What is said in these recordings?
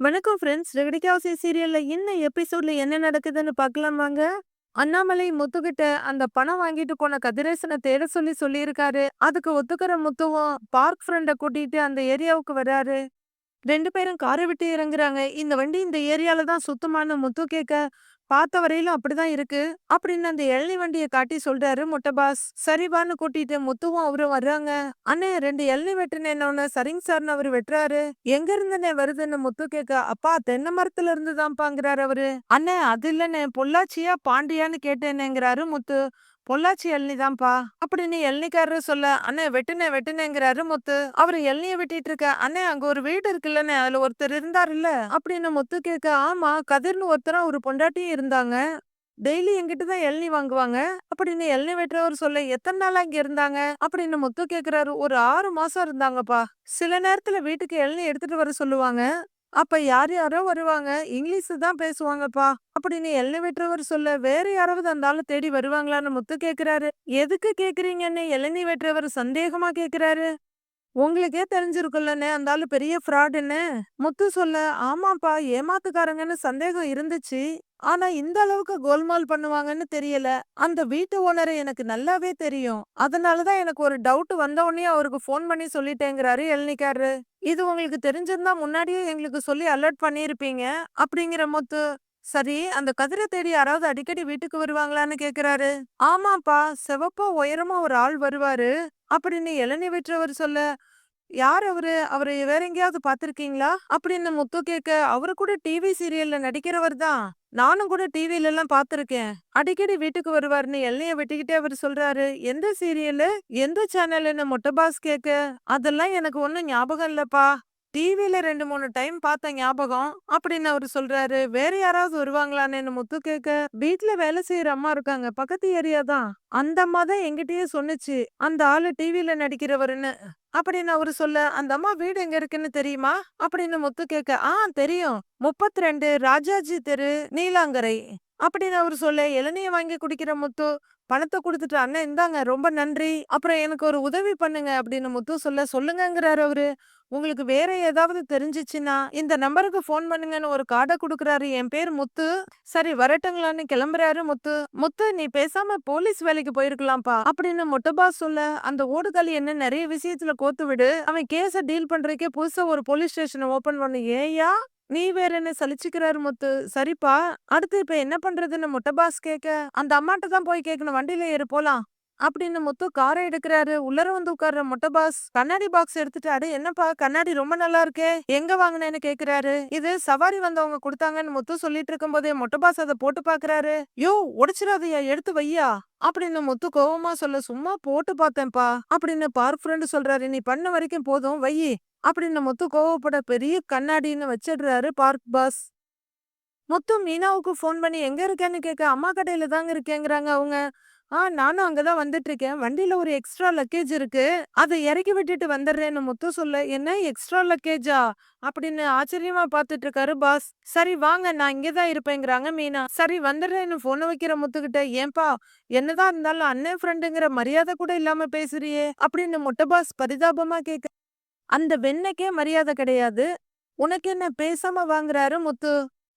வணக்கம் ஃப்ரெண்ட்ஸ் ரெகடிகாசி சீரியல்ல இன்னும் எபிசோட்ல என்ன நடக்குதுன்னு பார்க்கலாம் வாங்க. அண்ணாமலை முத்துக்கிட்ட அந்த பணம் வாங்கிட்டு போன கதிரேசனை தேட சொல்லி சொல்லியிருக்காரு. அதுக்கு ஒத்துக்கிற முத்துவும் பார்க் ஃப்ரெண்டை கூட்டிட்டு அந்த ஏரியாவுக்கு வராரு. ரெண்டு பேரும் காரை விட்டு இறங்குறாங்க. இந்த வண்டி இந்த ஏரியால தான் சுத்தமான முத்து கேட்க பார்த்த வரையிலும் அப்படிதான் இருக்கு. அப்படின்னு அந்த எழனி வண்டியை காட்டி சொல்றாரு முட்டை பாஸ் சரிவான்னு கூட்டிட்டு முத்துவும் அவரும் வர்றாங்க. அண்ணே ரெண்டு எழனி வெட்டுனேன்னு சரிங்க சார்னு அவரு வெட்டுறாரு. எங்க இருந்துனே வருதுன்னு முத்து கேட்க அப்பா தென்னை மரத்துல இருந்து தான்ப்பாங்கிறாரு அவரு. அண்ணே அது இல்லண்ணே பொள்ளாச்சியா பாண்டியான்னு கேட்டேனேங்கிறாரு முத்து. பொள்ளாச்சி எல்னி தான்ப்பா அப்படின்னு எல்னிக்காரரு சொல்ல அண்ணே வெட்டுனே வெட்டுனேங்கிறாரு முத்து. அவரு எல்னிய வெட்டிட்டு இருக்க அண்ணே அங்க ஒரு வீடு இருக்குல்லண்ணே அதுல ஒருத்தர் இருந்தாருல்ல அப்படின்னு முத்து கேட்க ஆமா கதிர்னு ஒருத்தரா ஒரு பொண்டாட்டியும் இருந்தாங்க. டெய்லி என்கிட்ட தான் எல்னி வாங்குவாங்க அப்படின்னு எல்னி வெட்டுறவர் சொல்ல எத்தனை நாளா இங்க இருந்தாங்க? அப்படின்னு முத்து கேக்குறாரு ஒரு ஆறு மாசம் இருந்தாங்கப்பா. சில நேரத்துல வீட்டுக்கு எல்னி எடுத்துட்டு வர சொல்லுவாங்க. அப்ப யார் யாரோ வருவாங்க. இங்கிலீஷ் தான் பேசுவாங்கப்பா. அப்படின்னு எல்லை சொல்ல வேற யாராவது அந்த ஆளு தேடி வருவாங்களான்னு முத்து கேக்குறாரு. எதுக்கு கேக்குறீங்கன்னு இளநீ வெற்றவர் சந்தேகமா கேக்குறாரு. உங்களுக்கே தெரிஞ்சிருக்குல்லண்ணே. அந்த ஆளு பெரிய ஃப்ராடுன்னு. முத்து சொல்ல ஆமாப்பா ஏமாத்துக்காரங்கன்னு சந்தேகம் இருந்துச்சு. ஆனா இந்த அளவுக்கு கோல்மால் பண்ணுவாங்கன்னு தெரியல. அந்த வீட்டு ஓனரை எனக்கு நல்லாவே தெரியும். அதனாலதான் எனக்கு ஒரு டவுட் வந்த உடனே அவருக்கு ஃபோன் பண்ணி சொல்லிட்டேங்கிறாரு எழுநிக்காரு இது உங்களுக்கு தெரிஞ்சிருந்தா முன்னாடியே எங்களுக்கு சொல்லி அலர்ட் பண்ணியிருப்பீங்க அப்படிங்கிற முத்து. சரி அந்த கதிரை தேடி யாராவது அடிக்கடி வீட்டுக்கு வருவாங்களான்னு கேக்குறாரு. ஆமாப்பா சிவப்பா உயரமா ஒரு ஆள் வருவாரு. அப்படின்னு இளநீ விற்றவர் சொல்ல யார் அவரு? அவரை வேற எங்கேயாவது பாத்திருக்கீங்களா அப்படின்னு முத்து கேட்க அவரு கூட டிவி சீரியல்ல நடிக்கிறவர் தான். நானும் கூட டிவில எல்லாம் பாத்திருக்கேன் அடிக்கடி வீட்டுக்கு வருவார்னு எல்லைய வெட்டிக்கிட்டே அவர் சொல்றாரு. எந்த சீரியலு எந்த சேனல்னு மொட்டை பாஸ் கேட்க அதெல்லாம் எனக்கு ஒன்றும் ஞாபகம் இல்லப்பா. டிவியில ரெண்டு மூணு டைம் பார்த்த ஞாபகம் அப்படின்னு அவரு சொல்றாரு. வேற யாராவது வருவாங்களான்னு முத்து கேட்க வீட்டுல வேலை செய்யற அம்மா இருக்காங்க பக்கத்து ஏரியா தான். அந்த அம்மா தான் எங்கிட்டயே சொன்னுச்சு அந்த ஆளு டிவியில நடிக்கிறவருன்னு அப்படின்னு அவரு சொல்ல அந்த அம்மா வீடு எங்க இருக்குன்னு தெரியுமா? அப்படின்னு முத்து கேட்க ஆ தெரியும். முப்பத்தி ரெண்டு ராஜாஜி தெரு நீலாங்கரை. அப்படின்னு அவர் சொல்ல இளநிய வாங்கி குடிக்கிற முத்து பணத்தை கொடுத்துட்டு அண்ணன் இந்தாங்க ரொம்ப நன்றி. அப்புறம் எனக்கு ஒரு உதவி பண்ணுங்க அப்படின்னு முத்து சொல்ல சொல்லுங்கங்கிறாரு அவரு. உங்களுக்கு வேற ஏதாவது தெரிஞ்சிச்சுன்னா இந்த நம்பருக்கு ஃபோன் பண்ணுங்கன்னு ஒரு கார்டை கொடுக்குறாரு. என் பேர் முத்து. சரி வரட்டுங்களான்னு கிளம்புறாரு முத்து. முத்து நீ பேசாம போலீஸ் வேலைக்கு போயிருக்கலாம்ப்பா அப்படின்னு மொட்டபா சொல்ல அந்த ஓடுகாலி என்ன நிறைய விஷயத்துல கோத்து விடு அவன் கேஸ டீல் பண்றதுக்கே புதுசா ஒரு போலீஸ் ஸ்டேஷன் ஓபன் பண்ணு ஏயா நீ வேற என்ன சலிச்சுக்கிறாரு முத்து? சரிப்பா அடுத்து இப்ப என்ன பண்றதுன்னு முட்டை பாஸ் கேட்க அந்த அம்மாட்ட தான் போய் கேட்கணும் வண்டியில ஏறு போலாம். அப்படின்னு முத்து காரை எடுக்கிறாரு. உள்ளர வந்து உட்கார்ற மொட்டை பாஸ் கண்ணாடி பாக்ஸ் எடுத்துட்டாரு என்னப்பா கண்ணாடி ரொம்ப நல்லா இருக்கே எங்க வாங்கினேன்னு கேக்குறாரு. இது சவாரி வந்தவங்க கொடுத்தாங்கன்னு முத்து சொல்லிட்டு இருக்கும் போதே மொட்டை பாஸ் அதை போட்டு பாக்குறாரு. யோ உடைச்சிடாதையா எடுத்து வையா? அப்படின்னு முத்து கோவமா சொல்ல சும்மா போட்டு பார்த்தேன்ப்பா அப்படின்னு பார்க் ஃப்ரெண்டு சொல்றாரு. நீ பண்ண வரைக்கும் போதும் வையி அப்படின்னு முத்து கோவப்பட பெரிய கண்ணாடின்னு வச்சிடுறாரு பார்க் பாஸ் முத்து மீனாவுக்கு ஃபோன் பண்ணி எங்கே இருக்கேன்னு கேட்க அம்மா கடையில தாங்க இருக்கேங்கிறாங்க அவங்க. ஆ நானும் அங்கதான் வந்துட்டு இருக்கேன் வண்டியில் ஒரு எக்ஸ்ட்ரா லக்கேஜ் இருக்கு. அதை இறக்கி விட்டுட்டு வந்துடுறேன்னு முத்து சொல்ல என்ன எக்ஸ்ட்ரா லக்கேஜா அப்படின்னு ஆச்சரியமா பார்த்துட்டு இருக்காரு பாஸ் சரி வாங்க நான் இங்கே தான் இருப்பேங்கிறாங்க மீனா. சரி வந்துடுறேன்னு ஃபோனை வைக்கிற முத்துக்கிட்ட ஏன்பா என்னதான் இருந்தாலும் அண்ணன் ஃப்ரெண்டுங்கிற மரியாதை கூட இல்லாம பேசுறியே? அப்படின்னு முட்டை பாஸ் பரிதாபமா கேட்க அந்த வெண்ணைக்கே மரியாதை கிடையாது. உனக்கு என்ன பேசாம வாங்குறாரு முத்து?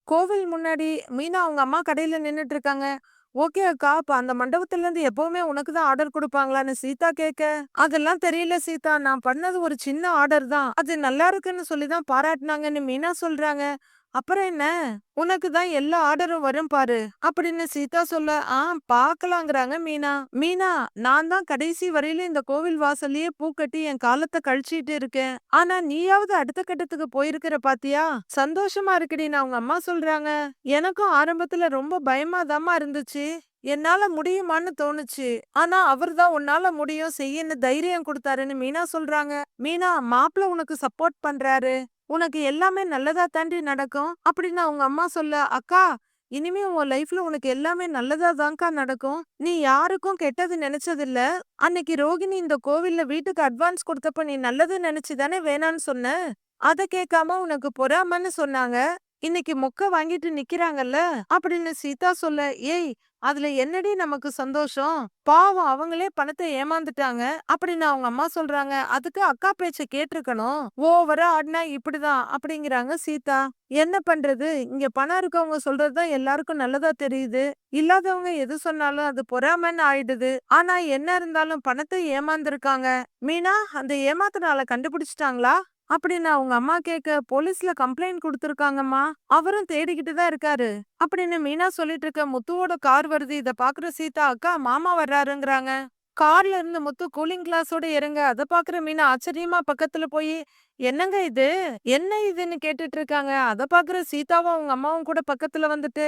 கோவில் முன்னாடி மீனா அவங்க அம்மா கடையில நின்னுட்டு இருக்காங்க ஓகே அக்கா அப்ப அந்த மண்டபத்துல இருந்து எப்பவுமே உனக்கு தான் ஆர்டர் கொடுப்பாங்களான்னு சீதா கேட்க அதெல்லாம் தெரியல சீதா நான் பண்ணது ஒரு சின்ன ஆர்டர் தான். அது நல்லா இருக்குன்னு சொல்லி தான் பாராட்டினாங்கன்னு மீனா சொல்றாங்க. அப்புறம் என்ன? உனக்கு தான் எல்லா ஆர்டரும் வரும் பாரு அப்படின்னு சீதா சொல்ல ஆ பாக்கலாங்கிறாங்க மீனா. மீனா நான் தான் கடைசி வரையில இந்த கோவில் வாசல்லயே பூ கட்டி என் காலத்தை கழிச்சிட்டு இருக்கேன். ஆனா நீயாவது அடுத்த கட்டத்துக்கு போயிருக்கிற பாத்தியா? சந்தோஷமா இருக்குடின்னு அவங்க அம்மா சொல்றாங்க. எனக்கும் ஆரம்பத்துல ரொம்ப பயமாதாமா இருந்துச்சு. என்னால முடியுமான்னு தோணுச்சு. ஆனா அவர்தான் உன்னால முடியும் செய்யன்னு தைரியம் கொடுத்தாருன்னு மீனா சொல்றாங்க. மீனா மாப்பிள்ள உனக்கு சப்போர்ட் பண்றாரு. உனக்கு எல்லாமே நல்லதா தாண்டி நடக்கும். அப்படின்னு அவங்க அம்மா சொல்ல அக்கா இனிமே உன் லைஃப்ல உனக்கு எல்லாமே நல்லதா தான்க்கா நடக்கும். நீ யாருக்கும் கெட்டது நினைச்சதில்ல. அன்னைக்கு ரோகிணி இந்த கோவில்ல வீட்டுக்கு அட்வான்ஸ் கொடுத்தப்ப நீ நல்லது நினைச்சுதானே வேணான்னு சொன்ன? அத கேட்காம உனக்கு பொறாமன்னு சொன்னாங்க. இன்னைக்கு மொக்க வாங்கிட்டு நிக்கிறாங்கல்ல? அப்படின்னு சீதா சொல்ல ஏய் அதுல என்னடி நமக்கு சந்தோஷம்? பாவம் அவங்களே பணத்தை ஏமாந்துட்டாங்க. அப்படின்னு அவங்க அம்மா சொல்றாங்க. அதுக்கு அக்கா பேச்ச கேட்டிருக்கணும். ஓவரா ஆடினா இப்படிதான் அப்படிங்கிறாங்க சீதா. என்ன பண்றது? இங்க பணம் இருக்கவங்க சொல்றதுதான் எல்லாருக்கும் நல்லதா தெரியுது. இல்லாதவங்க எது சொன்னாலும் அது பொறாமன்னு ஆயிடுது. ஆனா என்ன இருந்தாலும் பணத்தை ஏமாந்துருக்காங்க. மீனா அந்த ஏமாத்தினால கண்டுபிடிச்சிட்டாங்களா? அப்படின்னு அவங்க அம்மா கேட்க போலீஸ்ல கம்ப்ளைண்ட் கொடுத்துருக்காங்கம்மா. அவரும் தேடிக்கிட்டு தான் இருக்காரு. அப்படின்னு மீனா சொல்லிட்டு இருக்க முத்துவோட கார் வருது. இத பாக்குற சீதா அக்கா மாமா வர்றாருங்கிறாங்க. கார்ல இருந்து முத்து கூலிங் கிளாஸோட இறங்க. அதை பாக்குற மீனா ஆச்சரியமா பக்கத்துல போய் என்னங்க இது? என்ன இதுன்னு கேட்டுட்டு இருக்காங்க. அத பாக்குற சீதாவும் அவங்க அம்மாவும் கூட பக்கத்துல வந்துட்டு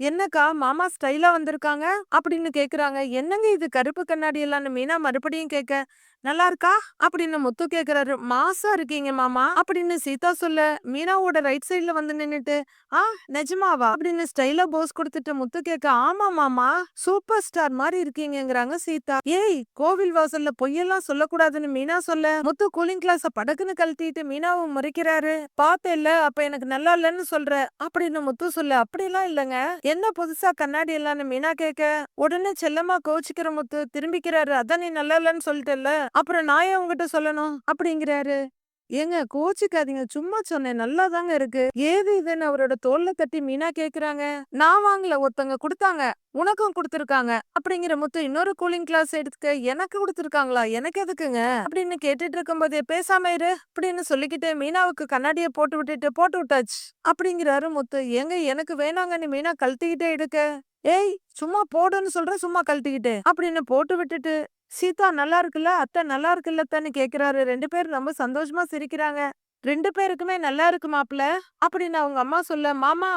என்னக்கா மாமா ஸ்டைலா வந்திருக்காங்க? அப்படின்னு கேக்குறாங்க. என்னங்க இது? கருப்பு கண்ணாடி எல்லாம்னு? மீனா மறுபடியும் கேட்க நல்லா இருக்கா அப்படின்னு முத்து கேக்குறாரு. மாசா இருக்கீங்க மாமா. அப்படின்னு சீதா சொல்ல மீனாவோட ரைட் சைட்ல வந்து நின்னுட்டு ஆ நிஜமாவா? அப்படின்னு ஸ்டைலா போஸ் கொடுத்துட்டு முத்து கேட்க ஆமா மாமா சூப்பர் ஸ்டார் மாதிரி இருக்கீங்கிறாங்க சீதா. ஏய் கோவில் வாசல்ல பொய்யெல்லாம் சொல்லக்கூடாதுன்னு மீனா சொல்ல. முத்து கூலிங் கிளாஸ படக்குன்னு கழட்டிட்டு மீனாவை முறைக்கிறாரு. பார்த்தேல்ல அப்ப எனக்கு நல்லா இல்லைன்னு சொல்ற. அப்படின்னு முத்து சொல்ல அப்படிலாம் இல்லங்க. என்ன புதுசா கண்ணாடி எல்லாம்னு மீனா கேட்க உடனே செல்லமா கோச்சிக்கிற முத்து திரும்பிக்கிறாரு. அதான் நீ நல்லா இல்லைன்னு சொல்லிட்டல அப்புறம் நான் ஏன் உங்ககிட்ட சொல்லணும்? அப்படிங்கிறாரு. ஏங்க கோச்சிக்காதீங்க. சும்மா சொன்னேன். நல்லா தாங்க இருக்கு. ஏது இதுன்னு அவரோட தோல்ல தட்டி மீனா கேக்குறாங்க. நான் வாங்கல. ஒருத்தங்க கொடுத்தாங்க. உனக்கும் கொடுத்துருக்காங்க. அப்படிங்கிற முத்து இன்னொரு கூலிங் கிளாஸ் எடுத்துக்க. எனக்கு கொடுத்துருக்காங்களா? எனக்கு எதுக்குங்க? அப்படின்னு கேட்டுட்டு இருக்கும்போதே பேசாம இரு. அப்படின்னு சொல்லிக்கிட்டு மீனாவுக்கு கண்ணாடிய போட்டு விட்டுட்டு போட்டு விட்டாச்சு. அப்படிங்கிறாரு முத்து. ஏங்க எனக்கு வேணாங்கன்னு மீனா கழட்டிக்கிட்டே எடுக்க. ஏய் சும்மா போடுன்னு சொல்ற. சும்மா கழட்டிக்கிட்டு. அப்படின்னு போட்டு விட்டுட்டு சீதா நல்லா இருக்குல்ல? அத்தை நல்லா இருக்குல்ல? அத்தைன்னு கேக்குறாரு. ரெண்டு பேரும் ரொம்ப சந்தோஷமா சிரிக்கிறாங்க. ரெண்டு பேருக்குமே நல்லா இருக்கு மாப்பிள்ள. அப்படின்னு அவங்க அம்மா சொல்ல மாமா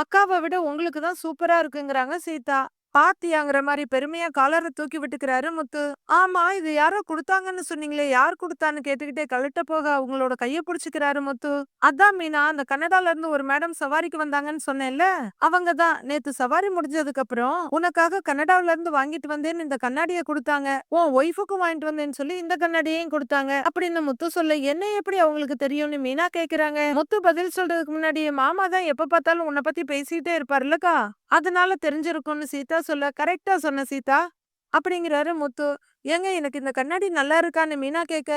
அக்காவை விட உங்களுக்கு தான் சூப்பரா இருக்குங்கிறாங்க சீதா பாத்தியாங்கிற மாதிரி பெருமையா காலரை தூக்கி விட்டுக்கிறாரு முத்து. ஆமா இது யாரோ கொடுத்தாங்கன்னு சொன்னீங்களே யார் கொடுத்தான்னு கேட்டுக்கிட்டே கழட்ட போக அவங்களோட கைய புடிச்சுக்கிறாரு முத்து. அதான் மீனா அந்த கனடால இருந்து ஒரு மேடம் சவாரிக்கு வந்தாங்கன்னு சொன்னேன்ல அவங்க தான். நேத்து சவாரி முடிஞ்சதுக்கு அப்புறம் உனக்காக கனடாவில இருந்து வாங்கிட்டு வந்தேன்னு இந்த கண்ணாடிய கொடுத்தாங்க. உன் ஒய்ஃபுக்கும் வாங்கிட்டு வந்தேன்னு சொல்லி இந்த கண்ணாடியையும் கொடுத்தாங்க. அப்படின்னு முத்து சொல்ல என்ன எப்படி அவங்களுக்கு தெரியும்னு மீனா கேக்குறாங்க? முத்து பதில் சொல்றதுக்கு முன்னாடி மாமா தான் எப்ப பார்த்தாலும் உன்னை பத்தி பேசிட்டே இருப்பாருல்லக்கா. அதனால தெரிஞ்சிருக்கும்னு சீதா சொல்ல கரெக்டா சொன்ன சீதா. அப்படிங்கிறாரு முத்து. ஏங்க எனக்கு இந்த கண்ணாடி நல்லா இருக்கான்னு மீனா கேட்க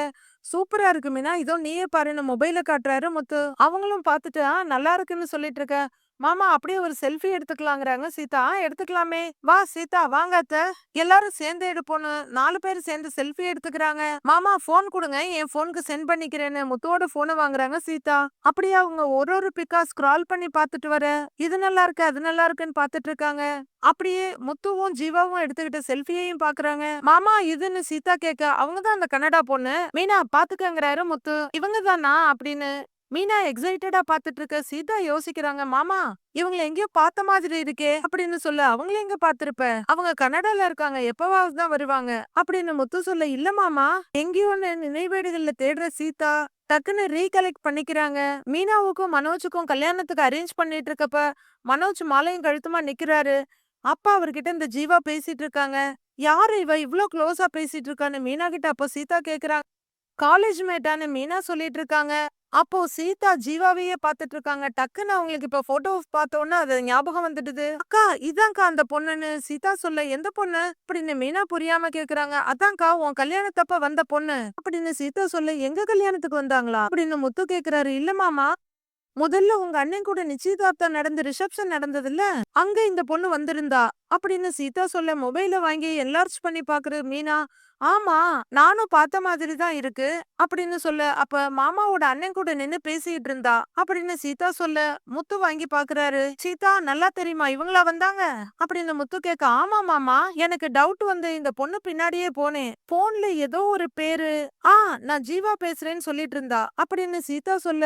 சூப்பரா இருக்கு மீனா. இதோ நீயே பாருன்னு மொபைல காட்டுறாரு முத்து. அவங்களும் பார்த்துட்டு ஆ நல்லா இருக்குன்னு சொல்லிட்டு இருக்க. மாமா அப்படியே ஒரு செல்ஃபி எடுத்துக்கலாங்கிறாங்க சீதா. எடுத்துக்கலாமே. வா சீதா வாங்க அத்த. எல்லாரும் சேர்ந்து எடுப்போம்னு நாலு பேர் சேர்ந்து செல்ஃபி எடுத்துக்கிறாங்க. மாமா போன் கொடுங்க. என் போனுக்கு சென்ட் பண்ணிக்கிறேன்னு முத்துவோட போனை வாங்குறாங்க சீதா. அப்படியே அவங்க ஒரு ஒரு பிக்கா ஸ்க்ரால் பண்ணி பார்த்துட்டு வர. இது நல்லா இருக்கு அது நல்லா இருக்குன்னு பார்த்துட்டு இருக்காங்க. அப்படியே முத்துவும் ஜீவாவும் எடுத்துக்கிட்ட செல்ஃபியையும் பாக்குறாங்க மாமா இதுன்னு சீதா கேட்க அவங்கதான் அந்த கன்னடா பொண்ணு? மீனா பாத்துக்கங்கிறாரு முத்து. இவங்க தானா? அப்படின்னு மீனா எக்ஸைட்டடா பாத்துட்டு இருக்க சீதா யோசிக்கிறாங்க மாமா இவங்களை எங்கேயோ பார்த்த மாதிரி இருக்கே அப்படின்னு சொல்ல அவங்கள எங்க பாத்திருப்ப அவங்க கனடால இருக்காங்க எப்பவாவது தான் வருவாங்க அப்படின்னு முத்து சொல்ல இல்ல மாமா எங்கேயோ நினைவேடுகள்ல தேடுற சீதா டக்குன்னு ரீகலெக்ட் பண்ணிக்கிறாங்க. மீனாவுக்கும் மனோஜுக்கும் கல்யாணத்துக்கு அரேஞ்ச் பண்ணிட்டு இருக்கப்ப மனோஜ் மாலையும் கழுத்துமா நிக்கிறாரு. அப்பா அவர்கிட்ட இந்த ஜீவா பேசிட்டு இருக்காங்க யாரு இவ? இவ்ளோ க்ளோஸா பேசிட்டு இருக்கான்னு மீனா கிட்ட அப்போ சீதா கேக்குறாங்க காலேஜ் மேட்டான்னு மீனா சொல்லிட்டு இருக்காங்க அப்போ சீதா ஜீவாவையே பாத்துட்டு இருக்காங்க டக்குன்னு அவங்களுக்கு இப்ப போட்டோ பார்த்தோன்னா அது ஞாபகம் வந்துடுது. அக்கா இதான்க்கா அந்த பொண்ணுன்னு சீதா சொல்ல எந்த பொண்ணு? அப்படின்னு மீனா புரியாம கேக்குறாங்க. அதான்க்கா உன் கல்யாணத்தப்ப வந்த பொண்ணு. அப்படின்னு சீதா சொல்ல எங்க கல்யாணத்துக்கு வந்தாங்களா? அப்படின்னு முத்து கேக்குறாரு. இல்ல மாமா முதல்ல உங்க அண்ணன் கூட நிச்சயதார்த்தம் நடந்து ரிசப்ஷன் நடந்ததுல அங்க இந்த பொண்ணு வந்திருந்தா? அப்படின்னு சீதா சொல்ல மொபைல வாங்கி என்லார்ஜ் பண்ணி பாக்குற மீனா ஆமா நானும் பார்த்த மாதிரி தான் இருக்கு அப்படின்னு சொல்ல அப்ப மாமாவோட அண்ணன் கூட நின்னு பேசிட்டு இருந்தா? அப்படின்னு சீதா சொல்ல முத்து வாங்கி பாக்குறாரு. சீதா நல்லா தெரியுமா இவங்களா வந்தாங்க? அப்படின்னு முத்து கேட்க ஆமா மாமா எனக்கு டவுட் வந்து இந்த பொண்ணு பின்னாடியே போனேன் போன்ல ஏதோ ஒரு பேரு ஆ நான் ஜீவா பேசுறேன்னு சொல்லிட்டு இருந்தா? அப்படின்னு சீதா சொல்ல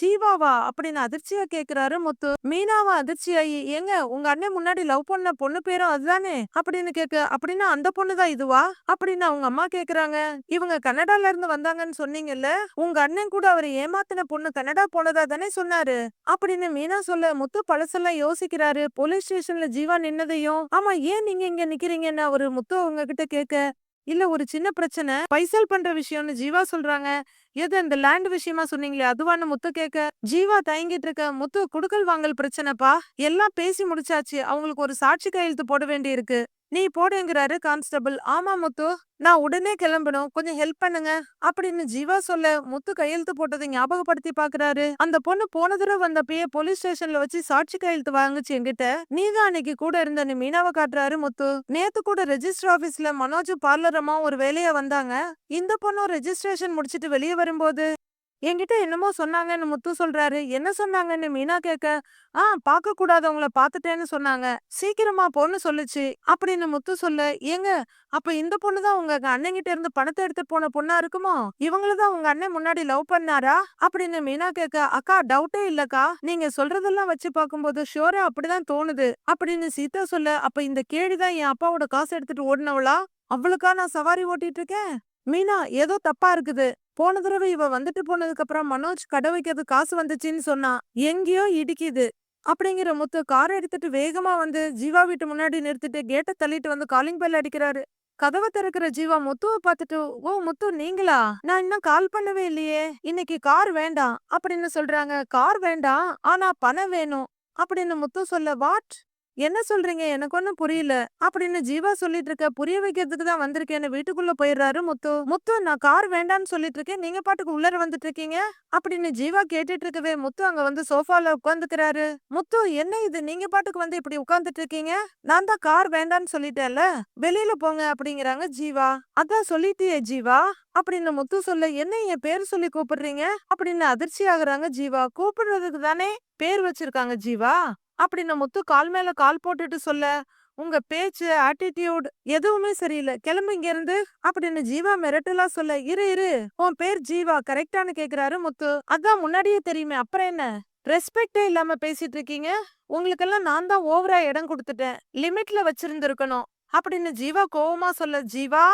ஜீவாவா? அப்படின்னு அதிர்ச்சியா கேக்குறாரு முத்து. மீனாவா அதிர்ச்சியாயி ஏங்க உங்க அண்ணன் முன்னாடி லவ் பண்ண பொண்ணு பேரும் அதுதானே? அப்படின்னு கேக்க. அப்படின்னா அந்த பொண்ணுதான் இதுவா? அப்படின்னு அவங்க அம்மா கேக்குறாங்க. இவங்க கனடால இருந்து வந்தாங்கன்னு சொன்னீங்கல்ல? உங்க அண்ணன் கூட அவரை ஏமாத்தின பொண்ணு கனடா போனதா தானே சொன்னாரு? அப்படின்னு மீனா சொல்ல முத்து பழசெல்லாம் யோசிக்கிறாரு. போலீஸ் ஸ்டேஷன்ல ஜீவா நின்னதையும் ஆமா ஏன் நீங்க இங்க நிக்கிறீங்கன்னு அவரு முத்து அவங்க கிட்ட கேக்க இல்ல ஒரு சின்ன பிரச்சனை. பைசல் பண்ற விஷயம்னு ஜீவா சொல்றாங்க. எது இந்த லேண்ட் விஷயமா சொன்னீங்களே அதுவான்னு முத்து கேட்க ஜீவா தயங்கிட்டு இருக்க முத்து குடுக்கல் வாங்கல் பிரச்சனைப்பா? எல்லாம் பேசி முடிச்சாச்சு. அவங்களுக்கு ஒரு சாட்சி கையெழுத்து போட வேண்டி இருக்கு நீ போடுங்கிறாரு கான்ஸ்டபிள். ஆமா முத்து நான் உடனே கிளம்பணும். கொஞ்சம் ஹெல்ப் பண்ணுங்க. அப்படின்னு ஜீவா சொல்ல முத்து கையெழுத்து போட்டதை ஞாபகப்படுத்தி பாக்குறாரு. அந்த பொண்ணு போன தடவை வந்தப்பயே போலீஸ் ஸ்டேஷன்ல வச்சு சாட்சி கையெழுத்து வாங்குச்சு என்கிட்ட. நீதான் அன்னைக்கு கூட இருந்த மீனாவை காட்டுறாரு முத்து. நேத்து கூட ரெஜிஸ்டர் ஆபீஸ்ல மனோஜ் பார்லரமா ஒரு வேலையா வந்தாங்க. இந்த பொண்ணும் ரெஜிஸ்ட்ரேஷன் முடிச்சிட்டு வெளியே வரும்போது என்கிட்ட என்னமோ சொன்னாங்கன்னு முத்து சொல்றாரு. என்ன சொன்னாங்கன்னு மீனா கேட்க ஆ பார்க்க கூடாதவங்கள பாத்துட்டேன்னு சொன்னாங்க. சீக்கிரமா பொண்ணு சொல்லுச்சு. அப்படின்னு முத்து சொல்ல ஏங்க அப்ப இந்த பொண்ணு தான் உங்க அண்ணன்கிட்ட இருந்து பணத்தை எடுத்து போன பொண்ணா இருக்குமோ? இவங்களதான் உங்க அண்ணன் முன்னாடி லவ் பண்ணாரா? அப்படின்னு மீனா கேட்க அக்கா டவுட்டே இல்லக்கா. நீங்க சொல்றதெல்லாம் வச்சு பார்க்கும்போது ஷோரா அப்படிதான் தோணுது. அப்படின்னு சீதா சொல்ல அப்ப இந்த கேடிதான் என் அப்பாவோட காசு எடுத்துட்டு ஓடினவளா? அவளுக்கா நான் சவாரி ஓட்டிட்டு இருக்கேன்? மீனா ஏதோ தப்பா இருக்குது. போன தடவை இவ வந்துட்டு போனதுக்கு அப்புறம் மனோஜ் கடை வைக்கிறது காசு வந்துச்சுன்னு சொன்னா எங்கேயோ இடிக்குது. அப்படிங்கிற முத்து கார் எடுத்துட்டு வேகமா வந்து ஜீவா வீட்டு முன்னாடி நிறுத்திட்டு கேட்டை தள்ளிட்டு வந்து காலிங் பெல் அடிக்கிறாரு. கதவை திறக்கிற ஜீவா முத்துவை பார்த்துட்டு ஓ முத்து நீங்களா? நான் இன்னும் கால் பண்ணவே இல்லையே. இன்னைக்கு கார் வேண்டாம் அப்படின்னு சொல்றாங்க. கார் வேண்டாம் ஆனா பணம் வேணும் அப்படின்னு முத்து சொல்ல வாட் என்ன சொல்றீங்க? எனக்கு ஒன்னும் புரியல. அப்படின்னு ஜீவா சொல்லிட்டு இருக்க புரிய வைக்கிறதுக்கு தான் வந்திருக்கேன்னு வீட்டுக்குள்ள போயிடுறாரு முத்து. முத்து நான் கார் வேண்டாம்னு சொல்லிட்டு இருக்கேன். நீங்க பாட்டுக்கு உள்ளர வந்துட்டு இருக்கீங்க? அப்படின்னு ஜீவா கேட்டுட்டு இருக்கவே முத்து அங்க வந்து சோஃபால உட்காந்துக்கிறாரு முத்து என்ன இது? நீங்க பாட்டுக்கு வந்து இப்படி உட்காந்துட்டு இருக்கீங்க? நான் தான் கார் வேண்டாம்னு சொல்லிட்டேன்ல. வெளியில போங்க அப்படிங்கிறாங்க ஜீவா. அதான் சொல்லிட்டியே ஜீவா அப்படின்னு முத்து சொல்ல என்ன என் பேர் சொல்லி கூப்பிடுறீங்க? அப்படின்னு அதிர்ச்சி ஆகுறாங்க ஜீவா. கூப்பிடுறதுக்கு தானே பேர் வச்சிருக்காங்க ஜீவா. அப்படின்னு முத்து கால் மேல கால் போட்டுட்டு சொல்ல உங்க பேச்சு ஆட்டிடியூட் எதுவுமே சரியில்லை. கிளம்பு இங்க இருந்து அப்படின்னு ஜீவா மிரட்டலா சொல்ல இரு இரு. உன் பேர் ஜீவா. கரெக்டான்னு கேக்குறாரு முத்து. அதான் முன்னாடியே தெரியுமே. அப்புறம் என்ன? ரெஸ்பெக்டே இல்லாம பேசிட்டு இருக்கீங்க. உங்களுக்கெல்லாம் நான் தான் ஓவரா இடம் கொடுத்துட்டேன். லிமிட்ல வச்சிருந்திருக்கணும். அப்படின்னு ஜீவா கோவமா சொல்ல ஜீவா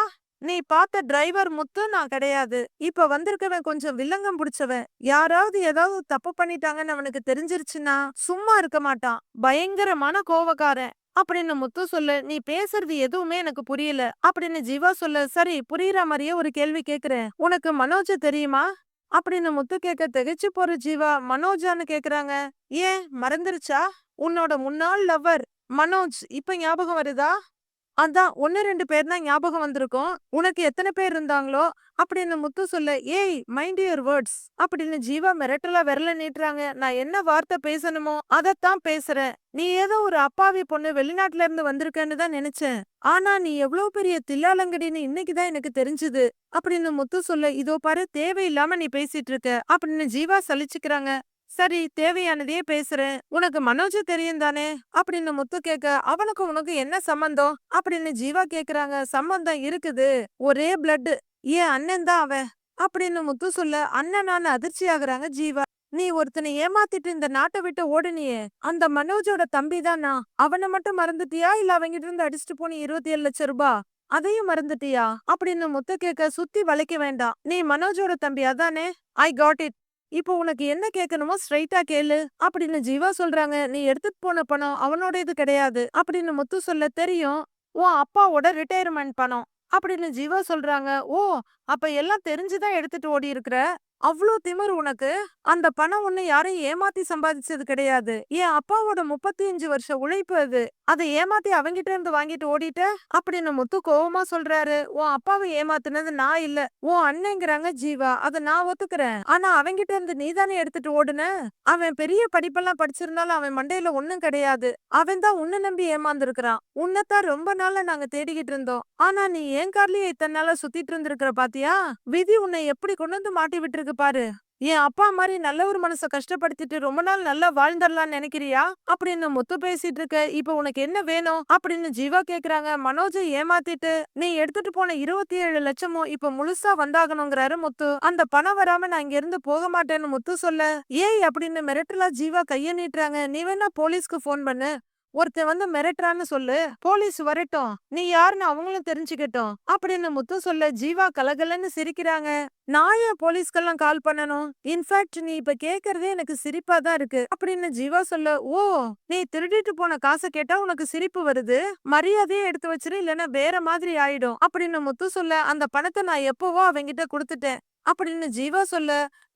நீ பார்த்த டிரைவர் முத்து நான் கிடையாது. இப்ப வந்திருக்கவன் கொஞ்சம் வில்லங்கம் புடிச்சவன். யாராவது ஏதாவது தப்பு பண்ணிட்டாங்கன்னு அவனுக்கு தெரிஞ்சிருச்சுன்னா சும்மா இருக்க மாட்டான். பயங்கரமான கோவக்காரன். அப்படின்னு முத்து சொல்ல. நீ பேசுறது எதுவுமே எனக்கு புரியல. அப்படின்னு ஜீவா சொல்ல. சரி புரியுற மாதிரியே ஒரு கேள்வி கேக்குறேன். உனக்கு மனோஜ தெரியுமா? அப்படின்னு முத்து கேட்க திகச்சு போற ஜீவா மனோஜான்னு கேக்குறாங்க. ஏன்? மறந்துருச்சா? உன்னோட முன்னாள் லவ்வர் மனோஜ் இப்ப ஞாபகம் வருதா? அதான் ஒன்னு ரெண்டு பேர் தான் ஞாபகம் வந்திருக்கும். உனக்கு எத்தனை பேர் இருந்தாங்களோ அப்படின்னு முத்து சொல்ல ஏய் மைண்ட் யுவர் வேர்ட்ஸ் அப்படின்னு ஜீவா மிரட்டலா விரல நீட்டுறாங்க. நான் என்ன வார்த்தை பேசணுமோ அதைத்தான் பேசுறேன். நீ ஏதோ ஒரு அப்பாவி பொண்ணு வெளிநாட்டுல இருந்து வந்திருக்கேன்னு தான் நினைச்சேன். ஆனா நீ எவ்வளவு பெரிய தில்லாலங்கடின்னு இன்னைக்குதான் எனக்கு தெரிஞ்சது. அப்படின்னு முத்து சொல்ல இதோ பாரு தேவையில்லாம நீ பேசிட்டு இருக்க அப்படின்னு ஜீவா சலிச்சுக்கிறாங்க. சரி தேவையானதையே பேசுறேன். உனக்கு மனோஜ் தெரியும் தானே? அப்படின்னு முத்து கேட்க அவனுக்கு உனக்கு என்ன சம்பந்தம்? அப்படின்னு ஜீவா கேக்குறாங்க. சம்பந்தம் இருக்குது. ஒரே பிளட் ஏன் அண்ணன் தான் அவன்? அப்படின்னு முத்து சொல்ல அண்ணனான அதிர்ச்சி ஆகுறாங்க ஜீவா. நீ ஒருத்தனை ஏமாத்திட்டு இந்த நாட்டை விட்டு ஓடுனியே. அந்த மனோஜோட தம்பி தானா? அவனை மட்டும் மறந்துட்டியா? இல்ல அவங்கிட்ட இருந்து அடிச்சுட்டு போனி இருபத்தி ஏழு லட்சம் ரூபாய் அதையும் மறந்துட்டியா? அப்படின்னு முத்து கேட்க சுத்தி வளைக்க வேண்டாம். நீ மனோஜோட தம்பி அதானே? ஐ காட் இட் இப்போ உனக்கு என்ன கேட்கணுமோ ஸ்ட்ரைட்டா கேளு அப்படின்னு ஜீவா சொல்றாங்க. நீ எடுத்துட்டு போன பணம் அவனோட இது கிடையாது அப்படின்னு முத்து சொல்ல தெரியும். உன் அப்பாவோட ரிட்டையர்மெண்ட் பணம் அப்படின்னு ஜீவா சொல்றாங்க. ஓ அப்ப எல்லாம் தெரிஞ்சுதான் எடுத்துட்டு ஓடி இருக்கிற அவ்வளோ திமிர் உனக்கு? அந்த பணம் ஒண்ணு யாரையும் ஏமாத்தி சம்பாதிச்சது கிடையாது. என் அப்பாவோட முப்பத்தி அஞ்சு வருஷ உழைப்பு அது. அதை ஏமாத்தி அவங்கிட்ட இருந்து வாங்கிட்டு ஓடிட்ட? அப்படின்னு முத்து கோவமா சொல்றாரு. உன் அப்பாவை ஏமாத்துனது நான் இல்ல. உன் அண்ணங்கிறாங்க ஜீவா. அதை நான் ஒத்துக்கிறேன். ஆனா அவங்கிட்ட இருந்து நீதானே எடுத்துட்டு ஓடுன? அவன் பெரிய படிப்பெல்லாம் படிச்சிருந்தாலும் அவன் மண்டையில ஒண்ணும் கிடையாது. அவன் தான் உன்னை நம்பி ஏமாந்துருக்கிறான். உன்னைத்தான் ரொம்ப நாளா நாங்க தேடிக்கிட்டு இருந்தோம். ஆனா நீ ஏன் கார்லயே இத்தனை நாளா சுத்திட்டு இருந்திருக்கிற பாத்தியா? விதி உன்னை எப்படி கொண்டு வந்து மாட்டி விட்டுருக்கு பாரு. என் அப்பா மாதிரி நல்ல ஒரு மனச கஷ்டப்படுத்திட்டு ரொம்ப நாள் நல்லா வாழ்ந்துடலாம்னு நினைக்கிறியா? அப்படின்னு முத்து பேசிட்டு இருக்க இப்ப உனக்கு என்ன வேணும்? அப்படின்னு ஜீவா கேக்குறாங்க. மனோஜை ஏமாத்திட்டு நீ எடுத்துட்டு போன இருபத்தி ஏழு லட்சமும் இப்ப முழுசா வந்தாகணுங்கிறாரு முத்து. அந்த பணம் வராம நான் இங்க இருந்து போக மாட்டேன்னு முத்து சொல்ல ஏய் அப்படின்னு மிரட்டலா ஜீவா கைய நீட்டுறாங்க. நீ வேணா போலீஸ்க்கு போன் பண்ணு. ஒருத்தன் வந்து மிரட்டுறான்னு சொல்லு போலீஸ் வரட்டும் நீ யாருன்னு அவங்களும் தெரிஞ்சுக்கட்டும் அப்படின்னு முத்து சொல்ல ஜீவா கலகலன்னு சிரிக்கிறாங்க. நான் ஏன் போலீஸ்க்கெல்லாம் கால் பண்ணணும்? இன்ஃபேக்ட் நீ இப்ப கேக்குறதே எனக்கு சிரிப்பா தான் இருக்கு அப்படின்னு ஜீவா சொல்ல ஓ நீ திருடிட்டு போன காசை கேட்டா உனக்கு சிரிப்பு வருது? மரியாதையே எடுத்து வச்சிரு இல்லைன்னா வேற மாதிரி ஆயிடும் அப்படின்னு முத்து சொல்ல அந்த பணத்தை நான் எப்பவோ அவங்கிட்ட கொடுத்துட்டேன். அப்படின்னு ஜீவா சொல்ல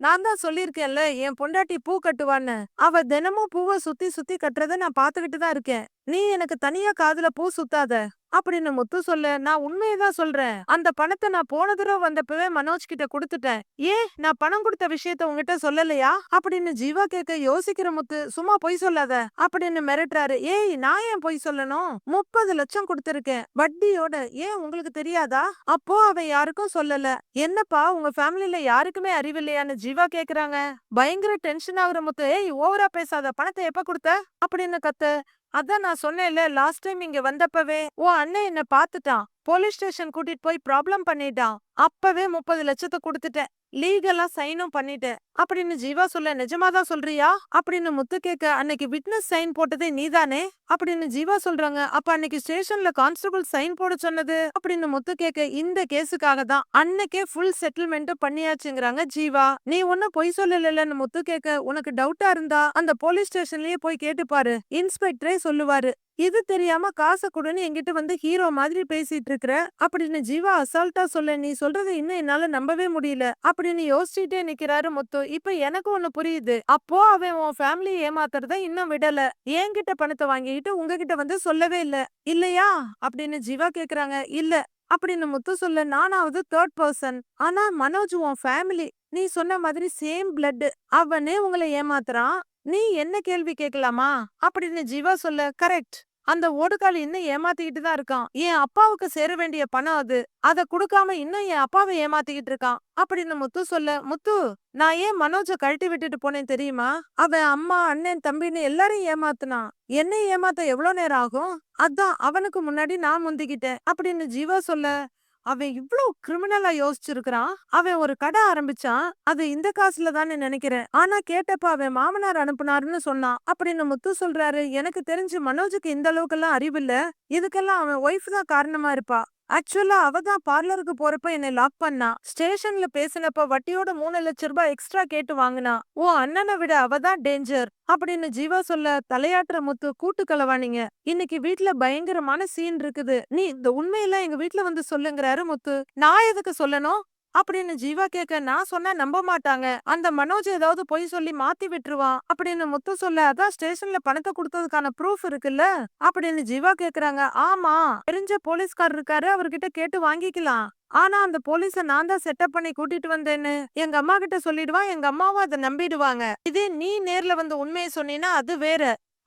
நான் தான் சொல்லியிருக்கேன்ல என் பொண்டாட்டி பூ கட்டுவான்னு. அவ தினமும் பூவை சுத்தி சுத்தி கட்டுறத நான் பாத்துக்கிட்டு தான் இருக்கேன். நீ எனக்கு தனியா காதுல பூ சுத்தாத. அப்படின்னு முத்து சொல்ல. நான் உண்மையதான் சொல்றேன். அந்த பணத்தை நான் போன தடவை வந்தப்பவே மனோஜ் கிட்ட கொடுத்துட்டேன். ஏன்? நான் பணம் கொடுத்த விஷயத்த உங்ககிட்ட சொல்லலையா? அப்படின்னு ஜீவா கேட்க யோசிக்கிற முத்து சும்மா பொய் சொல்லாத அப்படின்னு மிரட்டுறாரு. ஏய் நான் ஏன் பொய் சொல்லணும்? முப்பது லட்சம் கொடுத்திருக்கேன். வட்டியோட ஏன் உங்களுக்கு தெரியாதா? அப்போ அவன் யாருக்கும் சொல்லல. என்னப்பா உங்க ஃபேமிலில யாருக்குமே அறிவில்லையான்னு ஜீவா கேக்குறாங்க. பயங்கர டென்ஷன் ஆகுற முத்து ஏய் ஓவரா பேசாத. பணத்தை எப்ப கொடுத்த? அப்படின்னு கத்த. அதான் நான் சொன்னேன்ல லாஸ்ட் டைம் இங்க வந்தப்பவே ஓ அண்ணன் என்ன பாத்துட்டான் போலீஸ் ஸ்டேஷன் கூட்டிட்டு போய் ப்ராப்ளம் பண்ணிட்டான். அப்பவே முப்பது லட்சத்தை கொடுத்துட்டேன். லீகலா சைனும் பண்ணிட்டேன். அப்படின்னு ஜீவா சொல்ல நிஜமா தான் சொல்றியா? அப்படின்னு முத்து கேட்க அன்னைக்கு விட்னஸ் சைன் போட்டதே நீதானே? அப்படின்னு ஜீவா சொல்றாங்க அப்ப அன்னைக்கு ஸ்டேஷன்ல கான்ஸ்டபிள் சைன் போட சொன்னது? அப்படின்னு முத்து கேட்க இந்த கேஸுக்காக தான். அன்னைக்கே ஃபுல் செட்டில்மெண்ட் பண்ணியாச்சுங்கிறாங்க ஜீவா. நீ ஒன்னும் பொய் சொல்லலன்னு முத்து கேட்க உனக்கு டவுட்டா இருந்தா அந்த போலீஸ் ஸ்டேஷன்லயே போய் கேட்டு பாரு இன்ஸ்பெக்டரே சொல்லுவாரு. இது தெரியாம காசை கொடுன்னு என்கிட்ட வந்து ஹீரோ மாதிரி பேசிட்டு இருக்கிற அப்படின்னு ஜீவா அசால்ட்டா சொல்ல நீ சொல்றதை இன்னும் என்னால நம்பவே முடியல அப்படின்னு யோசிச்சுட்டே நிக்கிறாரு முத்து. இப்ப எனக்கு ஒண்ணு புரியுது. அப்போ அவன் உன் ஃபேமிலி ஏமாத்துறத இன்னும் விடல. என்கிட்ட பணத்தை வாங்கிட்டு உங்ககிட்ட வந்து சொல்லவே இல்ல. இல்லையா? அப்படின்னு ஜீவா கேக்குறாங்க. இல்ல. அப்படின்னு முத்து சொல்ல நானாவது தேர்ட் பர்சன் ஆனா மனோஜ் உன் ஃபேமிலி நீ சொன்ன மாதிரி சேம் பிளட் அவனே உங்களை ஏமாத்துறான். நீ என்ன கேள்வி கேட்கலாமா? அப்படின்னு ஜீவா சொல்ல கரெக்ட். அந்த ஓடுகால் இன்னும் ஏமாத்திக்கிட்டு தான் இருக்கான். என் அப்பாவுக்கு சேர வேண்டிய பணம் அது. அத குடுக்காம இன்னும் என் அப்பாவை ஏமாத்திக்கிட்டு இருக்கான். அப்படின்னு முத்து சொல்ல முத்து நான் ஏன் மனோஜ கழட்டி விட்டுட்டு போனேன் தெரியுமா? அவன் அம்மா அண்ணன் தம்பின்னு எல்லாரையும் ஏமாத்துனான். என்னை ஏமாத்த எவ்வளவு நேரம் ஆகும்? அதான் அவனுக்கு முன்னாடி நான் முந்திக்கிட்டேன். அப்படின்னு ஜீவா சொல்ல அவன் இவ்ளோ கிரிமினலா யோசிச்சிருக்கிறான். அவன் ஒரு கடை ஆரம்பிச்சான். அது இந்த காசுல தானே நினைக்கிறேன். ஆனா கேட்டப்ப அவன் மாமனார் அனுப்புனாருன்னு சொன்னான். அப்படின்னு முத்து சொல்றாரு. எனக்கு தெரிஞ்சு மனோஜுக்கு இந்த அளவுக்கு எல்லாம் அறிவில்ல. இதுக்கெல்லாம் அவன் ஒய்ஃப் தான் காரணமா இருப்பா. ஆக்சுவலா அவ தான் பார்லருக்கு போறப்ப என்னை லாக் பண்ணா. ஸ்டேஷன்ல பேசினப்ப வட்டியோட மூணு லட்சம் ரூபாய் எக்ஸ்ட்ரா கேட்டு வாங்கினா ஓ அண்ணனை விட அவ தான் டேஞ்சர் அப்படின்னு ஜீவா சொல்ல தலையாட்டுற முத்து கூட்டு கலவானீங்க இன்னைக்கு வீட்ல பயங்கரமான சீன் இருக்குது. நீ இந்த உண்மையெல்லாம் எங்க வீட்ல வந்து சொல்லுங்கிறாரு முத்து. நான் எதுக்கு சொல்லணும்? அப்படின்னு ஜீவா கேட்க நான் சொன்னா நம்ப மாட்டாங்க. அந்த மனோஜ் ஏதாவது பொய் சொல்லி மாத்தி விட்டுருவான் அப்படின்னு முத்து சொல்ல அதான் ஸ்டேஷன்ல பணத்தை கொடுத்ததுக்கான ப்ரூஃப் இருக்குல்ல? அப்படின்னு ஜீவா கேக்குறாங்க. ஆமா தெரிஞ்ச போலீஸ்கார் இருக்காரு அவர்கிட்ட கேட்டு வாங்கிக்கலாம். ஆனா அந்த போலீஸ நான் தான் செட்டப் பண்ணி கூட்டிட்டு வந்தேன்னு எங்க அம்மா கிட்ட சொல்லிடுவான் எங்க அம்மாவும் அதை நம்பிடுவாங்க. இதே நீ நேர்ல வந்து உண்மையை சொன்னீன்னா அது வேற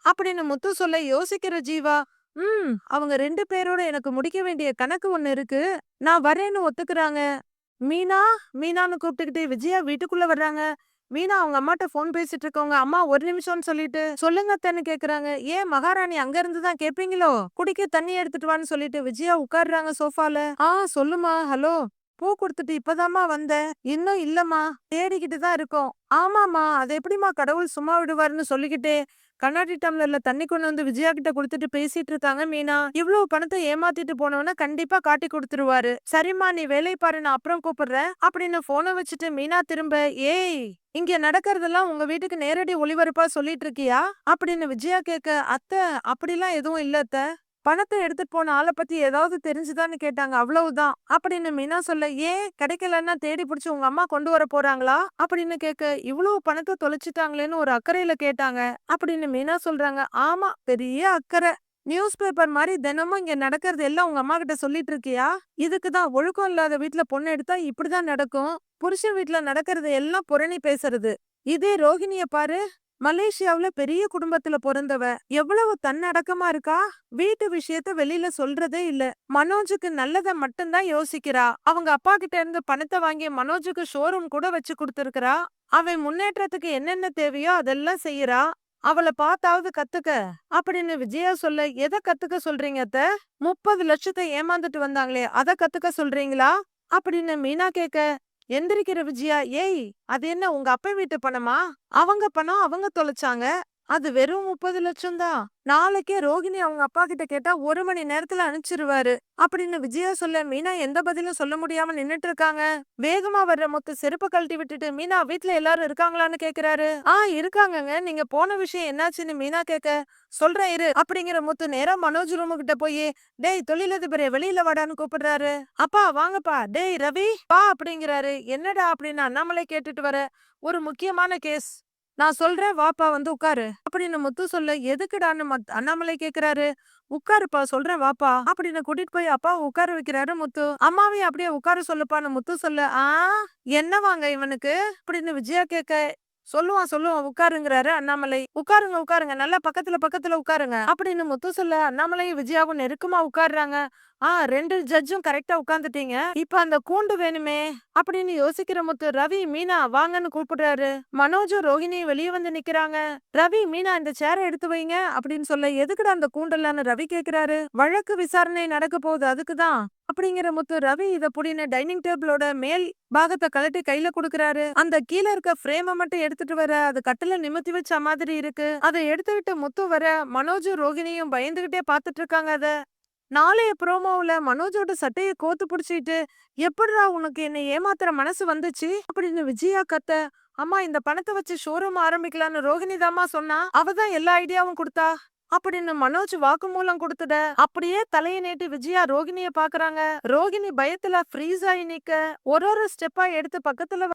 அப்படின்னு முத்து சொல்ல யோசிக்கிற ஜீவா ம் அவங்க ரெண்டு பேரோட எனக்கு முடிக்க வேண்டிய கணக்கு ஒண்ணு இருக்கு. நான் வரேன்னு ஒத்துக்கிறாங்க. மீனா? மீனான்னு கூப்பிட்டுக்கிட்டு விஜயா வீட்டுக்குள்ள வர்றாங்க. மீனா அவங்க அம்மாட்ட போன் பேசிட்டு இருக்கவங்க. அம்மா ஒரு நிமிஷம்னு சொல்லிட்டு சொல்லுங்க தண்ணி கேக்குறாங்க. ஏன் மகாராணி அங்க இருந்து தான் கேப்பீங்களோ? குடிக்க தண்ணி எடுத்துட்டு வான்னு சொல்லிட்டு விஜயா உட்காடுறாங்க சோஃபால ஆ சொல்லுமா ஹலோ பூ கொடுத்துட்டு இப்பதாம்மா வந்தேன். இன்னும் இல்லம்மா. தேடிக்கிட்டு தான் இருக்கோம். ஆமாமா அது எப்படிம்மா கடவுள் சும்மா விடுவாருன்னு சொல்லிக்கிட்டே கண்ணாடி டம்ளர்ல தண்ணி கொண்டு வந்து விஜயா கிட்ட கொடுத்துட்டு பேசிட்டு இருக்காங்க மீனா. இவ்வளவு பணத்தை ஏமாத்திட்டு போனவன கண்டிப்பா காட்டி கொடுத்துருவாரு. சரிம்மா நீ வேலை பாரு நான் அப்புறம் கூப்பிடுறேன். அப்படின்னு போனை வச்சுட்டு மீனா திரும்ப ஏய் இங்க நடக்கிறதெல்லாம் உங்க வீட்டுக்கு நேரடி ஒளிபரப்பா சொல்லிட்டு இருக்கியா? அப்படின்னு விஜயா கேட்க அத்தை அப்படிலாம் எதுவும் இல்ல அத்தை. பணத்தை எடுத்துட்டு போன ஆளை பத்தி ஏதாவது தெரிஞ்சுதான்னு கேட்டாங்க. அவ்வளவுதான். அப்படின்னு மீனா சொல்ல ஏன் கிடைக்கலன்னா தேடி பிடிச்சி உங்க அம்மா கொண்டு வர போறாங்களா? அப்படின்னு கேட்க இவ்வளவு பணத்தை தொலைச்சிட்டாங்களேன்னு ஒரு அக்கறையில கேட்டாங்க. அப்படின்னு மீனா சொல்றாங்க ஆமா பெரிய அக்கறை. நியூஸ் பேப்பர் மாதிரி தினமும் இங்க நடக்கிறது எல்லாம் உங்க அம்மா கிட்ட சொல்லிட்டு இருக்கியா? இதுக்குதான் ஒழுக்கம் இல்லாத வீட்ல பொண்ணு எடுத்தா இப்படிதான் நடக்கும். புருஷன் வீட்ல நடக்கிறது எல்லாம் புரணி பேசுறது. இதே ரோஹிணிய பாரு. மலேசியாவுல பெரிய குடும்பத்துல பிறந்தவ எவ்வளவு தன்னடக்கமா இருக்கா? வீட்டு விஷயத்த வெளியில சொல்றதே இல்ல. மனோஜுக்கு நல்லத மட்டும்தான் யோசிக்கிறா. அவங்க அப்பா கிட்ட இருந்து பணத்தை வாங்கி மனோஜுக்கு ஷோரூம் கூட வச்சு கொடுத்துருக்கா அவன் முன்னேற்றத்துக்கு என்னென்ன தேவையோ அதெல்லாம் செய்யறா. அவளை பார்த்தாவது கத்துக்க. அப்படின்னு விஜயா சொல்ல எதை கத்துக்க சொல்றீங்க அத்த? முப்பது லட்சத்தை ஏமாந்துட்டு வந்தாங்களே அத கத்துக்க சொல்றீங்களா? அப்படின்னு மீனா கேக்க எந்திரிக்கிற விஜயா ஏய் அது என்ன உங்க அப்பா வீட்டு பணமா? அவங்க பணம் அவங்க தொலைச்சாங்க. அது வெறும் முப்பது லட்சம் தான். நாளைக்கே ரோகிணி அவங்க அப்பா கிட்ட கேட்டா ஒரு மணி நேரத்துல அனுப்பிச்சிருவாரு. அப்படின்னு விஜயா சொல்ல மீனா எந்த பதிலும் சொல்ல முடியாம நின்னுட்டு இருக்காங்க வேகமா வர்ற மொத்த செருப்பு கழட்டி விட்டுட்டு மீனா வீட்ல எல்லாரும் இருக்காங்களான்னு கேக்குறாரு. ஆ இருக்காங்கங்க. நீங்க போன விஷயம் என்னாச்சுன்னு மீனா கேக்க சொல்றேன் இரு அப்படிங்கிற முத்து நேரா மனோஜ் ரூமு கிட்ட போய் டேய் தொழிலதிபரே வெளியில வாடான்னு கூப்பிடுறாரு. அப்பா வாங்கப்பா. டேய் ரவி பா அப்படிங்கிறாரு. என்னடா? அப்படின்னு அண்ணாமலை கேட்டுட்டு வர ஒரு முக்கியமான கேஸ் நான் சொல்றேன் வாப்பா வந்து உட்காரு. அப்படின்னு முத்து சொல்ல எதுக்குடான்னு மத்- அண்ணாமலை கேக்குறாரு. உட்காருப்பா சொல்றேன் வாப்பா அப்படின்னு கூட்டிட்டு போய் அப்பா உட்கார வைக்கிறாரு முத்து. அம்மாவையும் அப்படியே உட்கார சொல்லுப்பான்னு முத்து சொல்ல. ஆ என்ன வாங்க இவனுக்கு? அப்படின்னு விஜயா கேட்க சொல்லுவான் சொல்லுவான் உட்காருங்கிறாரு அண்ணாமலை. உட்காருங்க உட்காருங்க நல்லா பக்கத்துல பக்கத்துல உட்காருங்க. அப்படின்னு முத்து சொல்ல அண்ணாமலையும் விஜயாவும் நெருக்கமா உட்காருறாங்க. ஆ ரெண்டு ஜட்ஜும் கரெக்டா உட்காந்துட்டீங்க இப்ப அந்த கூண்டு வேணுமே அப்படின்னு யோசிக்கிற முத்து ரவி மீனா வாங்கன்னு கூப்பிடுறாரு. மனோஜும் ரோஹிணியும் வெளியே வந்து நிக்கிறாங்க. ரவி மீனா இந்த சேரை எடுத்து வைங்க அப்படின்னு சொல்ல எதுக்குடா அந்த கூண்டல்லான்னு ரவி கேக்குறாரு? வழக்கு விசாரணை நடக்க போகுது அதுக்குதான் அப்படிங்கிற முத்து ரவி இத புடின்னு டைனிங் டேபிளோட மேல் பாகத்தை கழட்டி கையில குடுக்கறாரு. அந்த கீழே இருக்க ஃப்ரேம மட்டும் எடுத்துட்டு வர அது கட்டுல நிமித்தி வச்ச மாதிரி இருக்கு. அதை எடுத்துக்கிட்டு முத்து வர மனோஜும் ரோஹிணியும் பயந்துகிட்டே பாத்துட்டு இருக்காங்க அத. நாளைய ப்ரோமோவில் மனோஜோட சட்டையை கோத்து பிடிச்சிட்டு எப்படிடா உனக்கு என்னை ஏமாத்துற மனசு வந்துச்சு? அப்படின்னு விஜயா கத்த அம்மா இந்த பணத்தை வச்சு ஷோரூம் ஆரம்பிக்கலான்னு ரோஹிணி தாமா சொன்னா அவ தான் எல்லா ஐடியாவும் கொடுத்தா? அப்படின்னு மனோஜ் வாக்குமூலம் கொடுத்துட அப்படியே தலையை நேட்டு விஜயா ரோகிணிய பாக்குறாங்க. ரோகிணி பயத்துல ஃப்ரீஸ் ஆகி நிக்க ஒரு ஒரு ஸ்டெப்பா எடுத்து பக்கத்துல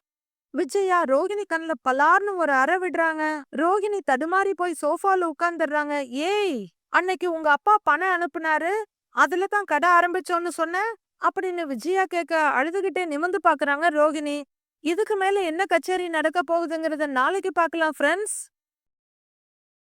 விஜயா ரோகிணி கண்ணுல பலார்னு ஒரு அறை விடுறாங்க. ரோகிணி தடுமாறி போய் சோஃபால உட்கார்ந்துடுறாங்க. ஏய் அன்னைக்கு உங்க அப்பா பணம் அனுப்புனாரு? அதுல தான் கடை ஆரம்பிச்சோன்னு சொன்ன? அப்படின்னு விஜயா கேட்க அழுதுகிட்டே நிமிந்து பாக்குறாங்க ரோகிணி. இதுக்கு மேல என்ன கச்சேரி நடக்க போகுதுங்கறத நாளைக்கு பார்க்கலாம் ஃப்ரெண்ட்ஸ்